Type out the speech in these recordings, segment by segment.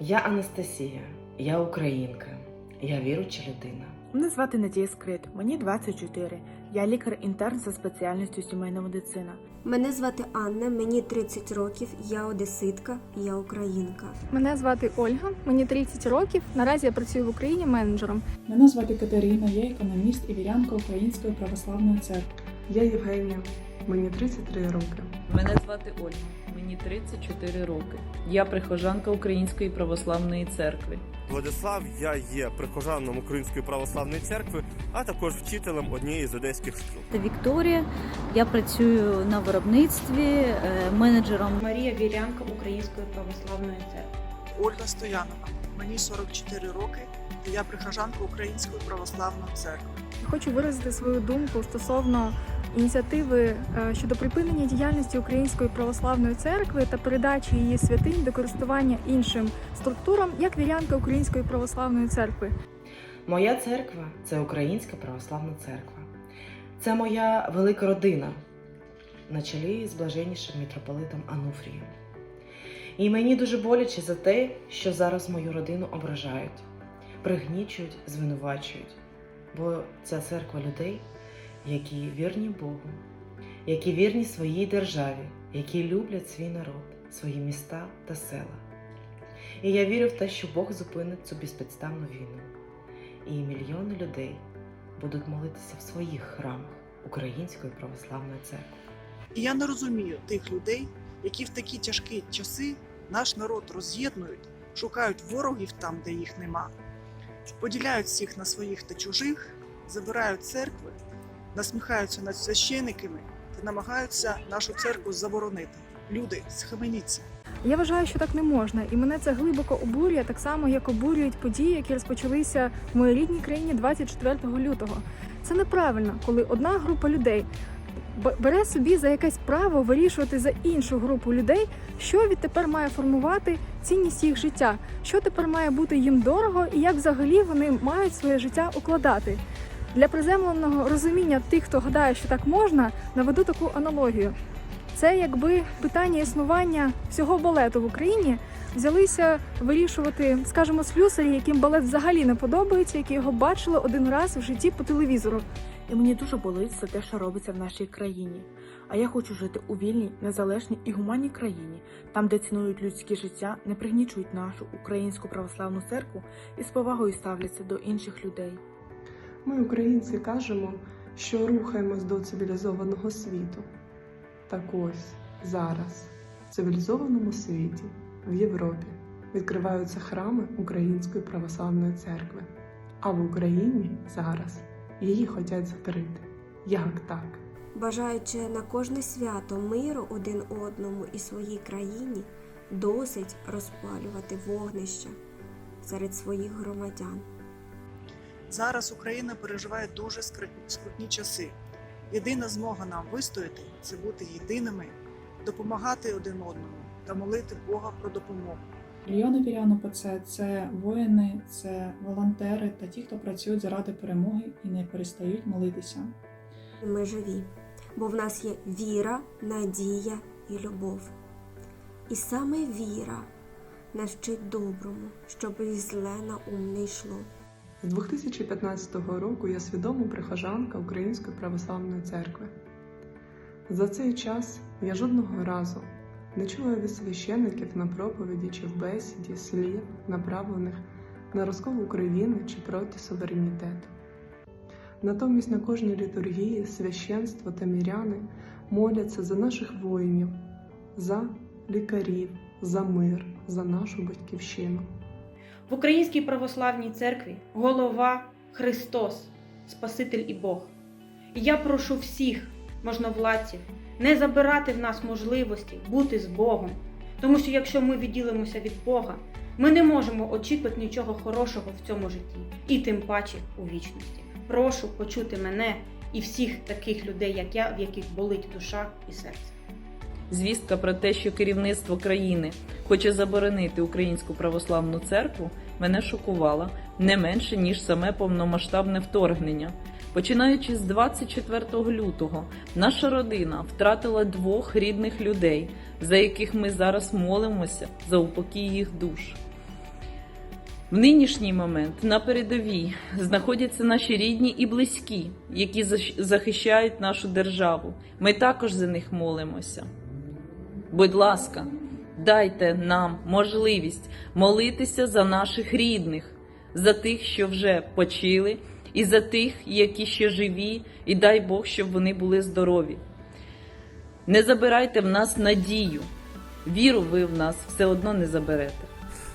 Я Анастасія, я українка, я віруча людина. Мене звати Надія Скрит, мені 24. Я лікар-інтерн за спеціальністю сімейна медицина. Мене звати Анна, мені 30 років, я одеситка, я українка. Мене звати Ольга, мені 30 років. Наразі я працюю в Україні менеджером. Мене звати Катерина, я економіст і вірянка Української православної церкви. Я Євгенія, мені 33 роки. Мене звати Ольга, мені 34 роки. Я прихожанка Української православної церкви. Владислав, я є прихожаном Української православної церкви, а також вчителем однієї з одеських шкіл. Це Вікторія. Я працюю на виробництві е, менеджером. Марія Вірянка Української православної церкви. Ольга Стоянова. Мені 44 роки, я прихожанка Української православної церкви. Хочу виразити свою думку стосовно ініціативи е, щодо припинення діяльності Української православної церкви та передачі її святинь до користування іншим структурам як вірянка Української православної церкви. Моя церква це Українська православна церква. Це моя велика родина на чолі з блаженнішим митрополитом Ануфрієм. І мені дуже боляче за те, що зараз мою родину ображають, пригнічують, звинувачують. Бо ця церква людей, які вірні Богу, які вірні своїй державі, які люблять свій народ, свої міста та села. І я вірю в те, що Бог зупинить цю безпідставну війну і мільйони людей будуть молитися в своїх храмах Української православної церкви. І я не розумію тих людей, які в такі тяжкі часи наш народ роз'єднують, шукають ворогів там, де їх нема, поділяють всіх на своїх та чужих, забирають церкви, насміхаються над священиками та намагаються нашу церкву заборонити. Люди, схаменіться. Я вважаю, що так не можна, і мене це глибоко обурює, так само як обурюють події, які розпочалися в моїй рідній країні 24 лютого. Це неправильно, коли одна група людей бере собі за якесь право вирішувати за іншу групу людей, що відтепер має формувати цінність їх життя, що тепер має бути їм дорого, і як взагалі вони мають своє життя укладати. Для приземленого розуміння тих, хто гадає, що так можна, наведу таку аналогію. Це якби питання існування всього балету в Україні взялися вирішувати, скажімо, слюсарі, яким балет взагалі не подобається, які його бачили один раз в житті по телевізору. І мені дуже болить за те, що робиться в нашій країні. А я хочу жити у вільній, незалежній і гуманній країні, там, де цінують людське життя, не пригнічують нашу українську православну церкву і з повагою ставляться до інших людей. Ми, українці, кажемо, що рухаємось до цивілізованого світу. Так ось зараз, в цивілізованому світі, в Європі, відкриваються храми Української православної церкви. А в Україні зараз її хочуть закрити. Як так? Бажаючи на кожне свято миру один одному і своїй країні, досить розпалювати вогнища серед своїх громадян. Зараз Україна переживає дуже скрутні- скрутні часи. Єдина змога нам вистояти це бути єдиними, допомагати один одному та молити Бога про допомогу. Мільйони вірян УПЦ – це воїни, це волонтери та ті, хто працюють заради перемоги і не перестають молитися. Ми живі, бо в нас є віра, надія і любов. І саме віра навчить доброму, щоб і зле на ум не йшло. З 2015 року я свідома прихожанка Української православної церкви. За цей час я жодного разу не чула від священиків на проповіді чи в бесіді слів, направлених на розкол України чи проти суверенітету. Натомість на кожній літургії священство та міряни моляться за наших воїнів, за лікарів, за мир, за нашу батьківщину. В Українській православній церкві голова Христос, Спаситель і Бог. І я прошу всіх можновладців не забирати в нас можливості бути з Богом. Тому що якщо ми відділимося від Бога, ми не можемо очікувати нічого хорошого в цьому житті, і тим паче у вічності. Прошу почути мене і всіх таких людей, як я, в яких болить душа і серце. Звістка про те, що керівництво країни хоче заборонити Українську православну церкву, мене шокувала не менше ніж саме повномасштабне вторгнення. Починаючи з 24 лютого, наша родина втратила двох рідних людей, за яких ми зараз молимося за упокій їх душ. В нинішній момент на передовій знаходяться наші рідні і близькі, які захищають нашу державу. Ми також за них молимося. Будь ласка, дайте нам можливість молитися за наших рідних, за тих, що вже почили, і за тих, які ще живі, і дай Бог, щоб вони були здорові. Не забирайте в нас надію. Віру ви в нас все одно не заберете.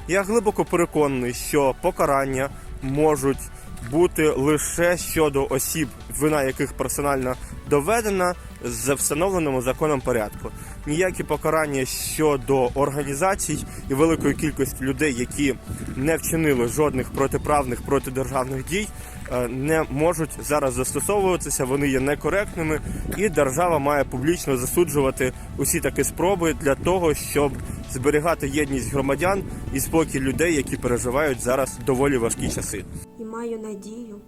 Я глибоко переконаний, що покарання можуть бути лише щодо осіб, вина яких персонально доведена за встановленому законом порядку. Ніякі покарання щодо організацій і великої кількості людей, які не вчинили жодних протиправних протидержавних дій, е, не можуть зараз застосовуватися. Вони є некоректними, і держава має публічно засуджувати усі такі спроби для того, щоб зберігати єдність громадян і спокій людей, які переживають зараз доволі важкі часи. І маю надію,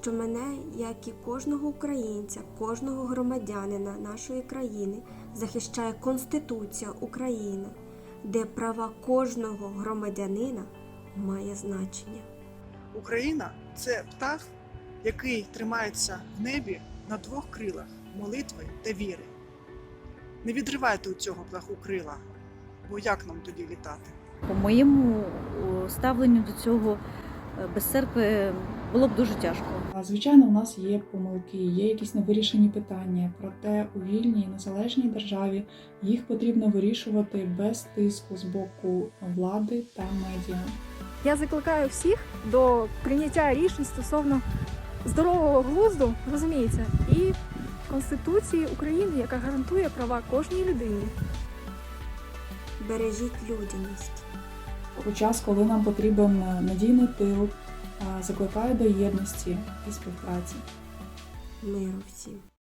що мене, як і кожного українця, кожного громадянина нашої країни, захищає Конституція України, де права кожного громадянина має значення. Україна це птах, який тримається в небі на двох крилах молитви та віри. Не відривайте у цього птаху крила, бо як нам тоді літати? По моєму ставленню до цього е, без церкви було б дуже тяжко. Звичайно, у нас є помилки, є якісь невирішені питання, проте у вільній незалежній державі їх потрібно вирішувати без тиску з боку влади та медіа. Я закликаю всіх до прийняття рішень стосовно здорового глузду, розуміється, і Конституції України, яка гарантує права кожній людині. Бережіть людяність. У час, коли нам потрібен надійний тил, а, закликаю до єдності і співпраці. Миру всім.